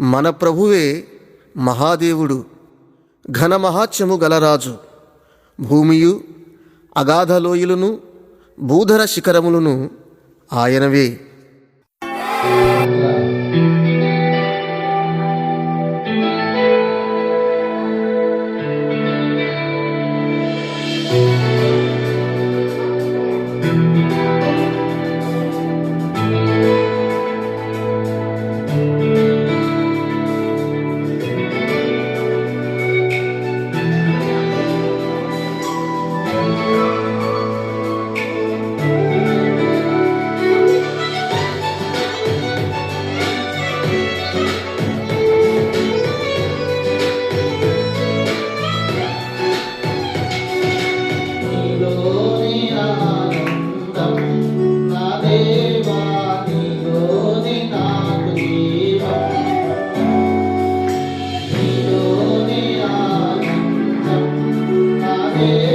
మన ప్రభువే మహాదేవుడు ఘనమహాత్యము గలరాజు భూమియు అగాధలోయులను భూధర శిఖరములను ఆయనవే. Amém.